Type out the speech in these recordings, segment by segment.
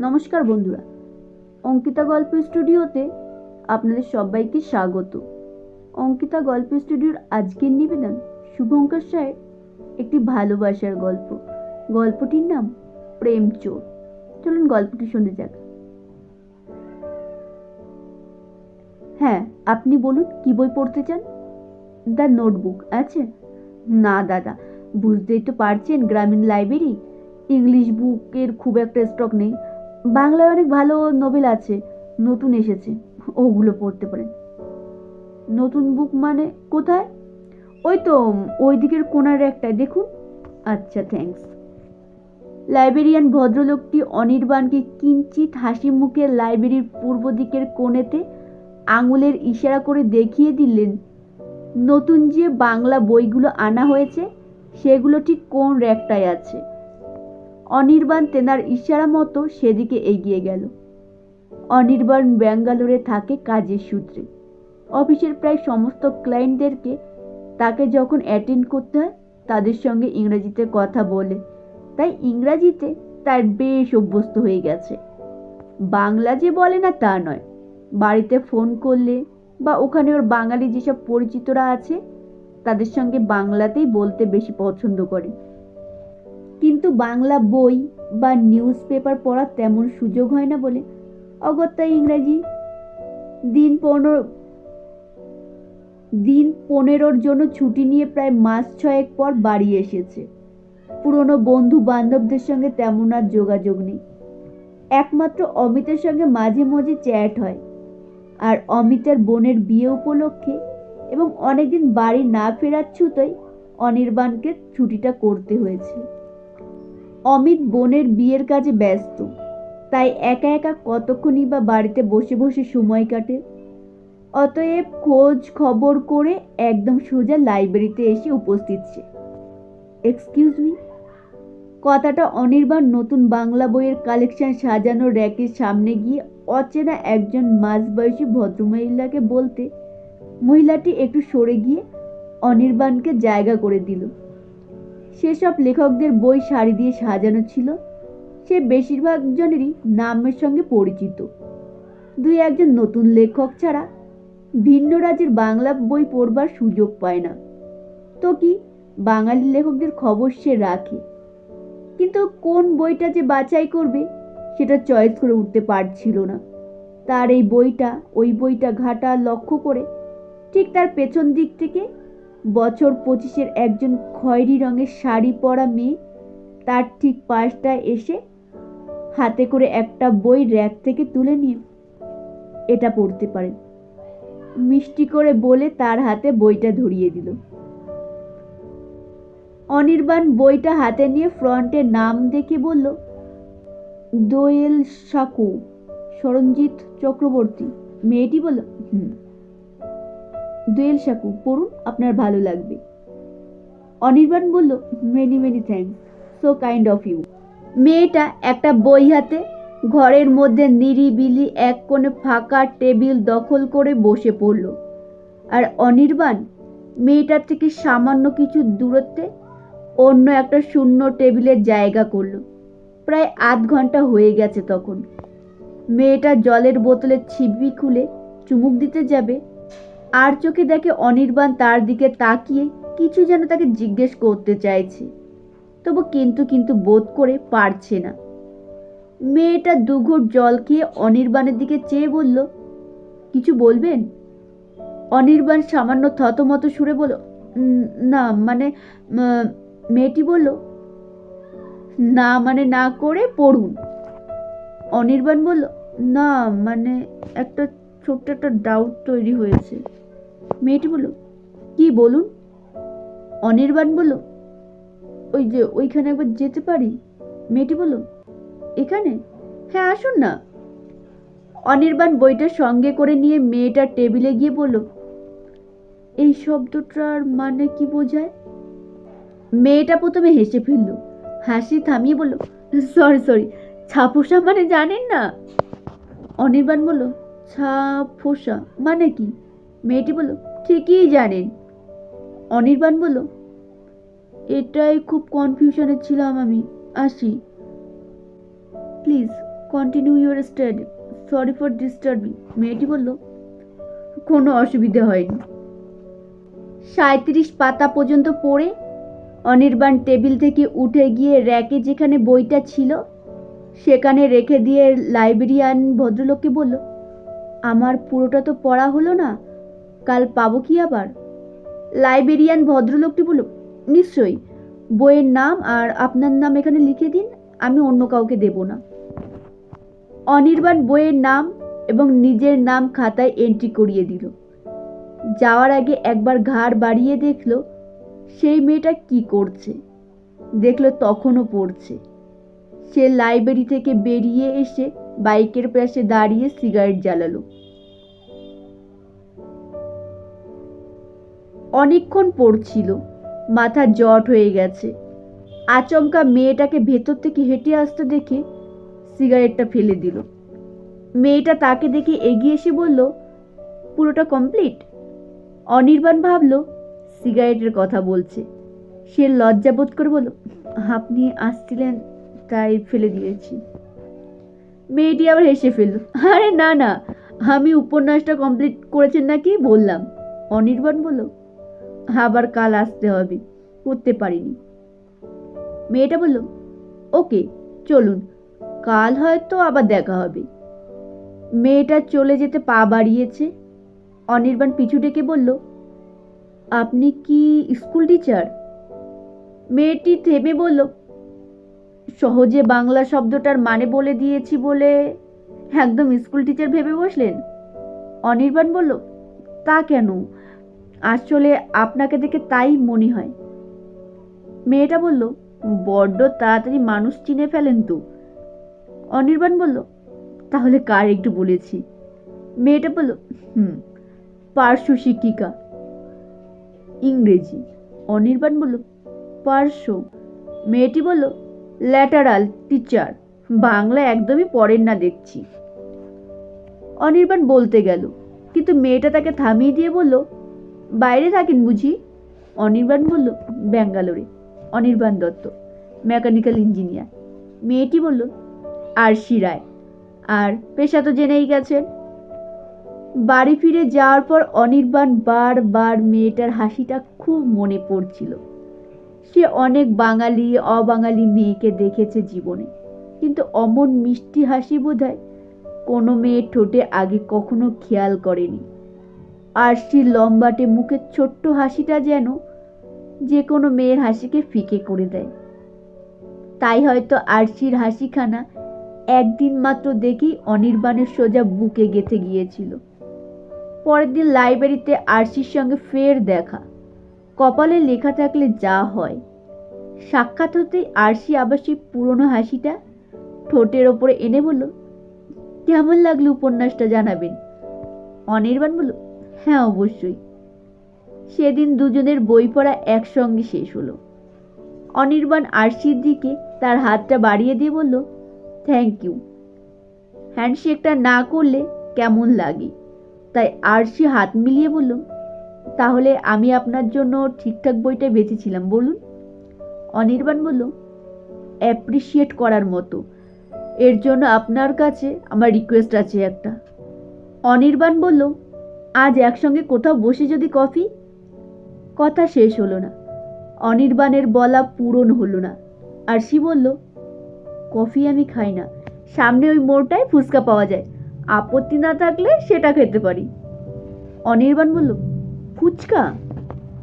নমস্কার বন্ধুরা। অঙ্কিতা গল্প স্টুডিওতে আপনাদের সবাইকে স্বাগত। অঙ্কিতা গল্প স্টুডিওর আজকের নিবেদন শুভঙ্কর সাহের একটি ভালোবাসার গল্প। গল্পটির নাম প্রেম চোর চলুন গল্পটি শুনে যাক। হ্যাঁ আপনি বলুন, কি বই পড়তে চান? দ্য নোটবুক আছে? না দাদা, বুঝতেই তো পারছেন, গ্রামীণ লাইব্রেরি। ইংলিশ বুকের খুব একটা স্টক নেই। বাংলায় অনেক ভালো নোবেল আছে, নতুন এসেছে, ওগুলো পড়তে পারেন। নতুন বুক মানে কোথায়? ওই তো, ওই দিকের কোনার একটায় দেখুন। আচ্ছা থ্যাঙ্কস লাইব্রেরিয়ান ভদ্রলোকটি অনির্বাণকে কিঞ্চিত হাসি মুখে লাইব্রেরির পূর্ব দিকের কোণেতে আঙুলের ইশারা করে দেখিয়ে দিলেন, নতুন যে বাংলা বইগুলো আনা হয়েছে, সেগুলো ঠিক কোন র্যাকটায় আছে? অনির্বাণ তেনার ইশারা মতো সেদিকে এগিয়ে গেল। অনির্বাণ ব্যাঙ্গালোরে থাকে কাজের সূত্রে। অফিসের প্রায় সমস্ত ক্লায়েন্টদেরকে তাকে যখন অ্যাটেন্ড করতে হয়, তাদের সঙ্গে ইংরেজিতে কথা বলে। তাই ইংরাজিতে তার বেশ অভ্যস্ত হয়ে গেছে। বাংলা যে বলে না তা নয়। বাড়িতে ফোন করলে বা ওখানে ওর বাঙালি যেসব পরিচিতরা আছে, তাদের সঙ্গে বাংলাতেই বলতে বেশি পছন্দ করে। কিন্তু বাংলা বই বা নিউজ পেপার পড়ার তেমন সুযোগ হয় না বলে। অগত্যা ইংরাজি দিন পনেরো, দিন পনেরোর জন্য ছুটি নিয়ে প্রায় মাস ছয়েক পর বাড়ি এসেছে। পুরনো বন্ধু বান্ধবদের সঙ্গে তেমন আর যোগাযোগ নেই। একমাত্র অমিতের সঙ্গে মাঝে মাঝে চ্যাট হয়। আর অমিতের বোনের বিয়ে উপলক্ষে এবং অনেকদিন বাড়ি না ফেরার ছুতোয় অনির্বাণকে ছুটিটা করতে হয়েছে। অমিত বোনের বিয়ের কাজে ব্যস্ত। তাই একা একা কতক্ষণই বা বাড়িতে বসে বসে সময় কাটে। অতএব খোঁজ খবর করে একদম সোজা লাইব্রেরিতে এসে উপস্থিত সে। এক্সকিউজ মি কথাটা অনির্বাণ নতুন বাংলা বইয়ের কালেকশন সাজানো র্যাকের সামনে গিয়ে অচেনা একজন মাঝবয়সী ভদ্রমহিলাকে বলতে, মহিলাটি একটু সরে গিয়ে অনির্বাণকে জায়গা করে দিল। সেসব লেখকদের বই সারি দিয়ে সাজানো ছিল। সে বেশিরভাগ জনেরই নামের সঙ্গে পরিচিত। দুই একজন নতুন লেখক ছাড়া ভিন্ন রাজ্যের বাংলা বই পড়বার সুযোগ পায় না। তো কি বাঙালি লেখকদের খবর সে রাখে? কিন্তু কোন বইটা যে বাছাই করবে, সেটা চয়েস করে উঠতে পারছিল না। তার এই বইটা, ওই বইটা ঘাটা লক্ষ্য করে ঠিক তার পেছন দিক থেকে বছর পঁচিশের একজন খয়েরি রঙের শাড়ি পরা মেয়ে তার ঠিক পাশটায় এসে হাতে করে একটা বই র্যাক থেকে তুলে নিয়ে এটা পড়তে পারেন মিষ্টি করে বলে তার হাতে বইটা ধরিয়ে দিল। অনির্বাণ বইটা হাতে নিয়ে ফ্রন্টে নাম দেখে বলল, দোয়েল সাকু, সরঞ্জিত চক্রবর্তী। মেয়েটি বলল, হুম। দোয়েল সাকু, পড়ুন, আপনার ভালো লাগবে। অনির্বাণ বলল many many thanks so kind of you মেয়েটা একটা বই হাতে ঘরের মধ্যে নিরিবিলি এক কোণে ফাঁকা টেবিল দখল করে বসে পড়ল। আর অনির্বাণ মেয়েটার থেকে সামান্য কিছু দূরত্বে অন্য একটা শূন্য টেবিলের জায়গা করল। প্রায় আধ ঘণ্টা হয়ে গেছে তখন। মেয়েটা জলের বোতলের ছিপি খুলে চুমুক দিতে যাবে আর চোখে দেখে অনির্বাণ তার দিকে তাকিয়ে কিছু যেন তাকে জিজ্ঞেস করতে চাইছে। তবু কিন্তু কিন্তু বোধ করে পারছে না। মেয়েটা দুঘুট জল খেয়ে অনির্বাণের দিকে চেয়ে বলল, কিছু বলবেন? অনির্বাণ সামান্য থতমত সুরে বলল না মানে মেয়েটি বলল, না মানে না করে পড়ুন। অনির্বাণ বলল, না মানে একটা ছোট্ট একটা ডাউট তৈরি হয়েছে। মেয়েটি বলল, কি বলুন? অনির্বাণ বলল, ওই যে ওইখানে একবার যেতে পারি? মেয়েটি বলল, এখানে? হ্যাঁ আসুন না। অনির্বাণ বইটা সঙ্গে করে নিয়ে মেয়েটার টেবিলে গিয়ে বলল, এই শব্দটার মানে কি বোঝায়? মেয়েটা প্রথমে হেসে ফেলল, হাসি থামিয়ে বলল, সরি সরি ছাপোষা মানে জানেন না? অনির্বাণ বলল ছাপোষা মানে কি? মেয়েটি বলল, ঠিকই জানেন। অনির্বাণ বলল, এটাই খুব কনফিউশনে ছিলাম আমি। আসি। Please continue your study sorry for disturbing মেয়েটি বলল, কোনো অসুবিধে হয়নি। সাঁত্রিশ পাতা পর্যন্ত পড়ে অনির্বাণ টেবিল থেকে উঠে গিয়ে র্যাকে যেখানে বইটা ছিল, সেখানে রেখে দিয়ে লাইব্রেরিয়ান ভদ্রলোককে বলল, আমার পুরোটা তো পড়া হলো না। কাল পাবো কি আবার? লাইব্রেরিয়ান ভদ্রলোকটি বলল নিশ্চয়ই। বইয়ের নাম আর আপনার নাম এখানে লিখে দিন, আমি অন্য কাউকে দেব না। অনির্বাণ বইয়ের নাম এবং নিজের নাম খাতায় এন্ট্রি করিয়ে দিল। যাওয়ার আগে একবার ঘাড় বাড়িয়ে দেখল, সেই মেয়েটা কি করছে? দেখল তখনও পড়ছে। সে লাইব্রেরি থেকে বেরিয়ে এসে বাইকের পাশে দাঁড়িয়ে সিগারেট জ্বালালো। অনেকক্ষণ পড়ছিল। মাথা জট হয়ে গেছে। আচমকা মেয়েটাকে ভেতর থেকে হেঁটে আসতে দেখে সিগারেটটা ফেলে দিল। মেয়েটা তাকে দেখে এগিয়ে এসে বলল, পুরোটা কমপ্লিট? অনির্বাণ ভাবলো, সিগারেটের কথা বলছে। সে লজ্জাবোধ করে বলল, আপনি আসছিলেন, তাই ফেলে দিয়েছি। মেয়েটি আবার হেসে ফেলল, আরে না না, আমি উপন্যাসটা কমপ্লিট করেছেন নাকি বললাম। অনির্বাণ বলল আবার কাল আসতে হবে। করতে পারিনি। মেয়েটা বলল, ওকে, চলুন। কাল হয়তো আবার দেখা হবে। মেয়েটা চলে যেতে পা বাড়িয়েছে। অনির্বাণ পিছু ডেকে বলল, আপনি কি স্কুল টিচার? মেয়েটি থেমে বলল, সহজে বাংলা শব্দটার মানে বলে দিয়েছি বলে একদম স্কুল টিচার ভেবে বসলেন? অনির্বাণ বলল, তা কেন? আসলে আপনাকে দেখে তাই মনে হয়। মেয়েটা বলল, বড্ড তাড়াতাড়ি মানুষ চিনে ফেলেন তো। অনির্বাণ বলল, তাহলে কার একটু বলেছি। মেয়েটা বলল, হুম, পার্শ্ব শিক্ষিকা। ইংরেজি। অনির্বাণ বলল, পার্শ্ব। মেয়েটি বলল, ল্যাটারাল টিচার। বাংলা একদমই পড়েন না দেখছি। অনির্বাণ বলতে গেল, কিন্তু মেয়েটা তাকে থামিয়ে দিয়ে বলল বাইরে থাকেন বুঝি? অনির্বাণ বলল, ব্যাঙ্গালোরে। অনির্বাণ দত্ত মেকানিক্যাল ইঞ্জিনিয়ার মেয়েটি বলল, আরশি রায়। আর পেশা তো জেনেই গেছেন। বাড়ি ফিরে যাওয়ার পর অনির্বাণ বারবার মেয়েটার হাসিটা খুব মনে পড়ছিল। সে অনেক বাঙালি, অবাঙালি মেয়েকে দেখেছে জীবনে। কিন্তু অমন মিষ্টি হাসি বোধহয় কোনো মেয়ের ঠোঁটে আগে কখনো খেয়াল করেনি। আরশি লম্বাটে মুখের ছোট্ট হাসিটা যেন যে কোনো মেয়ের হাসিকে ফিকে করে দেয়। তাই হয়তো আরশির হাসিখানা একদিন মাত্র দেখেই অনির্বাণের সোজা বুকে গেঁথে গিয়েছিল। পরের দিন লাইব্রেরিতে আরশির সঙ্গে ফের দেখা। কপালে লেখা থাকলে যা হয়। সাক্ষাৎ হতেই আরশি আবার সেই পুরনো হাসিটা ঠোঁটের ওপরে এনে বলল, কেমন লাগল উপন্যাসটা জানাবেন? অনির্বাণ বলল হ্যাঁ অবশ্যই। সেদিন দুজনের বই পড়া একসঙ্গে শেষ হলো। অনির্বাণ আরশির দিকে তার হাতটা বাড়িয়ে দিয়ে বলল থ্যাংক ইউ হ্যান্ডশেকটা না করলে কেমন লাগে? তাই আরশি হাত মিলিয়ে বলল, তাহলে আমি আপনার জন্য ঠিকঠাক বইটা বেঁচেছিলাম, বলুন। অনির্বাণ বলল অ্যাপ্রিসিয়েট করার মতো। এর জন্য আপনার কাছে আমার রিকোয়েস্ট আছে একটা। অনির্বাণ বলল আজ একসঙ্গে কোথাও বসে যদি কফি? কথা শেষ হলো না। অনির্বাণের বলা পূরণ হলো না। আর সি বলল, কফি আমি খাই না। সামনে ওই মোড়টায় ফুচকা পাওয়া যায়। আপত্তি না থাকলে সেটা খেতে পারি। অনির্বাণ বলল, ফুচকা?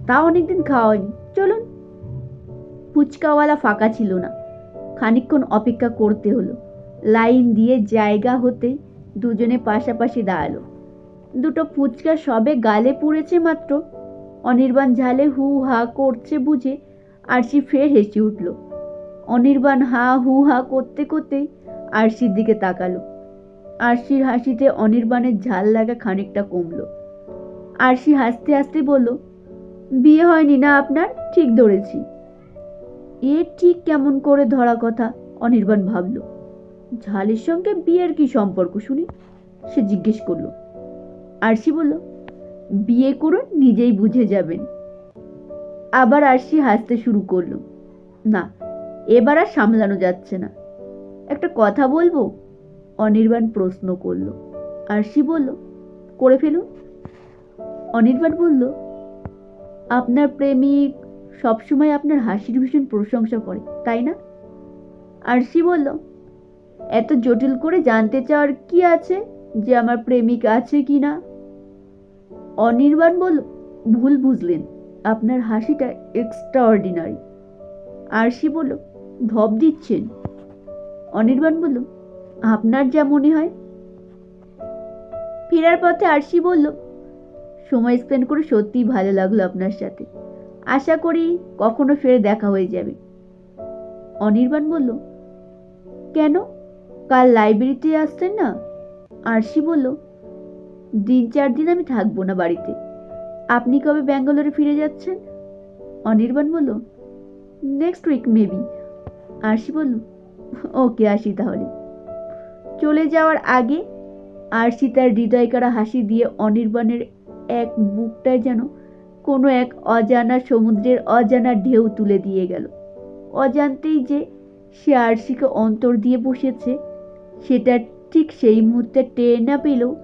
তা অনেকদিন খাওয়া হয়নি। চলুন। ফুচকাওয়ালা ফাঁকা ছিল না। খানিকক্ষণ অপেক্ষা করতে হলো। লাইন দিয়ে জায়গা হতে দুজনে পাশাপাশি দাঁড়াল। দুটো ফুচকা সবে গালে পুড়েছে মাত্র। অনির্বাণ ঝালে হু হা করছে বুঝে আরশি ফের হেসে উঠল। অনির্বাণ হা হু হা করতে করতেই আরশির দিকে তাকালো। আরশির হাসিতে অনির্বাণের ঝাল লাগা খানিকটা কমলো। আরশি হাসতে হাসতে বলল, বিয়ে হয়নি না আপনার? ঠিক ধরেছি। এ ঠিক কেমন করে ধরা কথা? অনির্বাণ ভাবল। ঝালের সঙ্গে বিয়ের কি সম্পর্ক শুনি? সে জিজ্ঞেস করল। আরশি বলল, বিয়ে করুন, নিজেই বুঝে যাবেন। আবার আরশি হাসতে শুরু করল, না, এবার আর সামলানো যাচ্ছে না। একটা কথা বলব? অনির্বাণ প্রশ্ন করল। আরশি বলল, করে ফেলুন। অনির্বাণ বলল, আপনার প্রেমিক সবসময় আপনার হাসির ভীষণ প্রশংসা করে, তাই না? আরশি বলল, এত জটিল করে জানতে চাওয়ার কি আছে যে আমার প্রেমিক আছে কি না? অনির্বাণ বলল ভুল বুঝলেন। আপনার হাসিটা এক্সট্রা অর্ডিনারি আরশি বলল ঢপ দিচ্ছেন। অনির্বাণ বলল, আপনার যা মনে হয়। ফেরার পথে আরশি বলল, সময় স্পেন্ড করে সত্যিই ভালো লাগল আপনার সাথে। আশা করি কখনো ফের দেখা হয়ে যাবে। অনির্বাণ বলল, কেন? কাল লাইব্রেরিতে আসতেন না? আরশি বলল দিন চার দিন আমি থাকব না বাড়িতে। আপনি কবে ব্যাঙ্গালোরে ফিরে যাচ্ছেন? অনির্বাণ বলল নেক্সট উইক মেবি আরশি বলল ওকে আসি তাহলে। চলে যাওয়ার আগে আরশি তার হৃদয়কারা হাসি দিয়ে অনির্বাণের এক বুকটায় যেন কোনো এক অজানা সমুদ্রের অজানা ঢেউ তুলে দিয়ে গেল। অজান্তেই যে সে আরশিকে অন্তর দিয়ে বসেছে, সেটা ঠিক সেই মুহূর্তে টের না পেলেও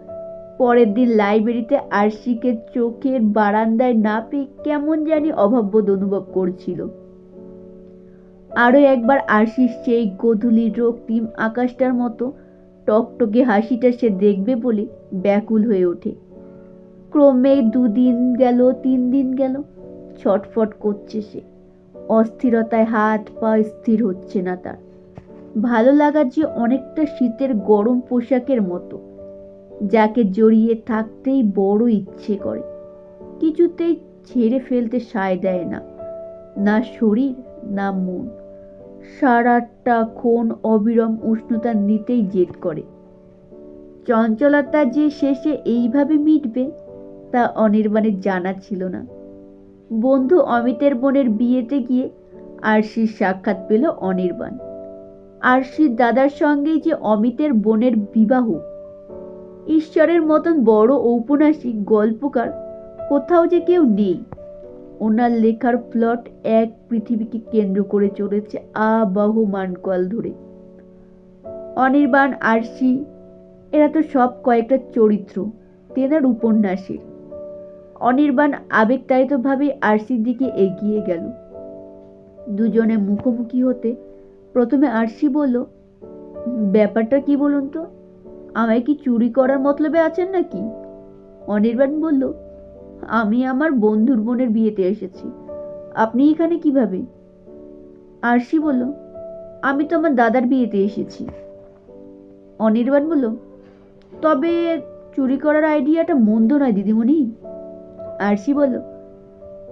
পরের দিন লাইব্রেরিতে আরশিকে চোখের বারান্দায় না পেয়ে কেমন জানি অভাববোধ অনুভব করছিল। আরও একবার আরশির সেই গধূলির রক্তিম আকাশটার মতো টকটকে হাসিটা সে দেখবে বলে ব্যাকুল হয়ে ওঠে। ক্রমে দুদিন গেল, তিন দিন গেল, ছটফট করছে সে। অস্থিরতায় হাত পা স্থির হচ্ছে না তার। ভালো লাগার যে অনেকটা শীতের গরম পোশাকের মতো। যাকে জড়িয়ে থাকতেই বড় ইচ্ছে করে। কিছুতেই ছেড়ে ফেলতে সায় দেয় না না শরীর, না মন। সারাটা ক্ষণ অবিরম উষ্ণতা নিতেই জেদ করে। চঞ্চলতা যে শেষে এইভাবে মিটবে, তা অনির্বাণের জানা ছিল না। বন্ধু অমিতের বোনের বিয়েতে গিয়ে আরশির সাক্ষাৎ পেল অনির্বাণ। আরশির দাদার সঙ্গেই যে অমিতের বোনের বিবাহ ঈশ্বরের মতন বড় ঔপন্যাসিক গল্পকার কোথাও যে কেউ নেই। ওনার লেখার প্লট এক পৃথিবীকে কেন্দ্র করে চলেছে আবাহমান কল ধরে। অনির্বাণ আরশি এরা তো সব কয়েকটা চরিত্র, তেনার উপন্যাসের। অনির্বাণ আবেগতাড়িতভাবে আরশির দিকে এগিয়ে গেল। দুজনে মুখোমুখি হতে প্রথমে আরশি বলল, ব্যাপারটা কি বলুন তো? আমায় কি চুরি করার মতলবে আছেন নাকি? অনির্বাণ বলল, আমি আমার বন্ধুর বোনের বিয়েতে এসেছি। আপনি এখানে কীভাবে? আরশি বলল, আমি তো আমার দাদার বিয়েতে এসেছি। অনির্বাণ বলল, তবে চুরি করার আইডিয়াটা মন্দ নয়, দিদিমণি। আরশি বলল,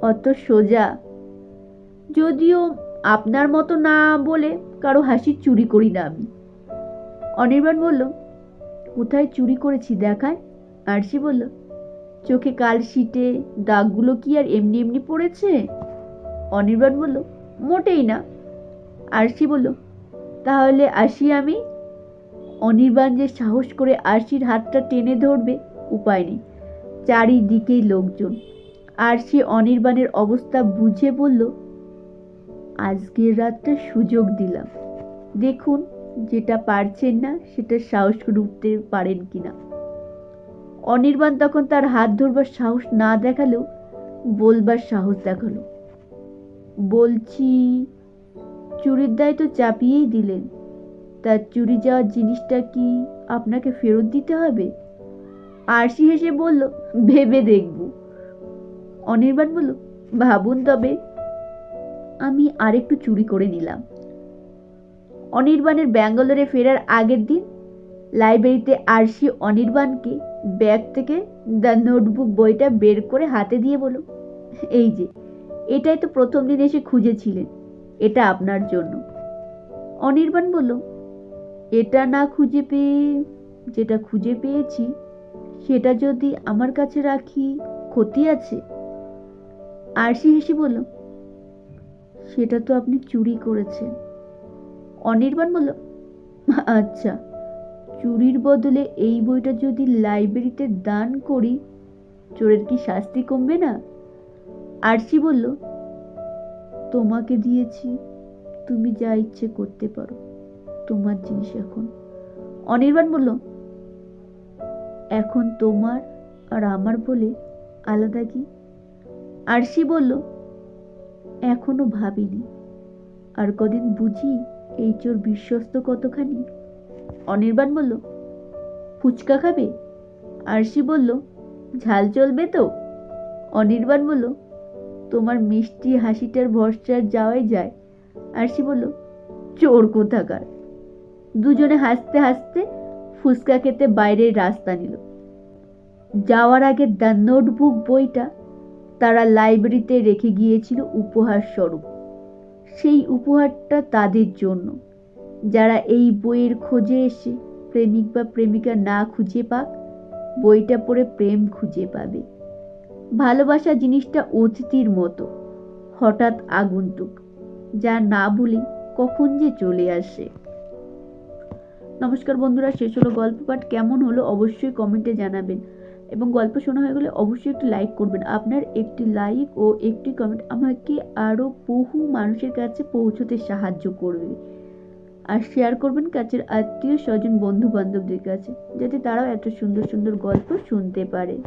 অত সোজা। যদিও আপনার মতো না বলে কারও হাসি চুরি করি না আমি। অনির্বাণ বলল কোথায় চুরি করেছি দেখায়? আরশি বলল, চোখে কাল শীটে দাগগুলো কি আর এমনি এমনি পড়েছে? অনির্বাণ বলল, মোটেই না। আরশি বলল, তাহলে আসি আমি? অনির্বাণ যে সাহস করে আরশির হাতটা টেনে ধরবে, উপায় নেই। চারিদিকেই লোকজন। আরশি অনির্বাণের অবস্থা বুঝে বলল, আজকের রাতটা সুযোগ দিলাম। দেখুন যেটা পারছেন না, সেটা সাহস করে উঠতে পারেন কিনা। অনির্বাণ তখন তার হাত ধরবার সাহস না দেখালেও বলবার সাহস দেখাল। বলছি, চুরির দায় তো চাপিয়েই দিলেন। তার চুরি যাওয়ার জিনিসটা কি আপনাকে ফেরত দিতে হবে? আরশি হেসে বলল, ভেবে দেখব। অনির্বাণ বলল, ভাবুন তবে, আমি আরেকটু চুরি করে নিলাম। অনির্বাণের ব্যাঙ্গালোরে ফেরার আগের দিন লাইব্রেরিতে আরশি অনির্বাণকে ব্যাগ থেকে দ্য নোটবুক বইটা বের করে হাতে দিয়ে বলো এই যে, এটাই তো প্রথম দিন এসে খুঁজেছিলেন, এটা আপনার জন্য। অনির্বাণ বলল, এটা না খুঁজে পেয়ে, যেটা খুঁজে পেয়েছি, সেটা যদি আমার কাছে রাখি, ক্ষতি আছে? আরশি হেসে বলল, সেটা তো আপনি চুরি করেছেন। অনির্বাণ বলল আচ্ছা চুরির বদলে এই বইটা যদি লাইব্রেরিতে দান করি, চোরের কি শাস্তি কমবে না? আরশি বলল, তোমাকে দিয়েছি, তুমি যা ইচ্ছে করতে পারো, তোমার জিনিস এখন। অনির্বাণ বলল, এখন তোমার আর আমার বলে আলাদা কি? আরশি বলল, এখনও ভাবিনি, আর কদিন বুঝি এই চোর বিশ্বস্ত কতখানি? অনির্বাণ বলল, ফুচকা খাবে? আরশি বলল, ঝাল চলবে তো? অনির্বাণ বলল, তোমার মিষ্টি হাসিটার ভরসার যাওয়াই যায়। আরশি বলল, চোর কোথাকার? দুজনে হাসতে হাসতে ফুচকা খেতে বাইরের রাস্তা নিল। যাওয়ার আগে দ্য নোটবুক বইটা তারা লাইব্রেরিতে রেখে গিয়েছিল উপহার স্বরূপ। সেই উপহারটা তাদের জন্য। যারা এই বইয়ের খোঁজে এসে প্রেমিক বা প্রেমিকা না খুঁজে পাক, বইটা পড়ে প্রেম খুঁজে পাবে। ভালোবাসা জিনিসটা অতিথির মতো, হঠাৎ আগন্তুক, যা না বলি কখন যে চলে আসে। নমস্কার বন্ধুরা, শেষ হলো গল্প পাঠ কেমন হলো অবশ্যই কমেন্টে জানাবেন। এবং গল্প শোনা হয়ে গেলে অবশ্যই একটি লাইক করবেন। আপনার একটি লাইক ও একটি কমেন্ট আমাকে আরও বহু মানুষের কাছে পৌঁছতে সাহায্য করবে। আর শেয়ার করবেন কাছের আত্মীয় স্বজন বন্ধু বান্ধবদের কাছে, যাতে তারাও এত সুন্দর সুন্দর গল্প শুনতে পারে।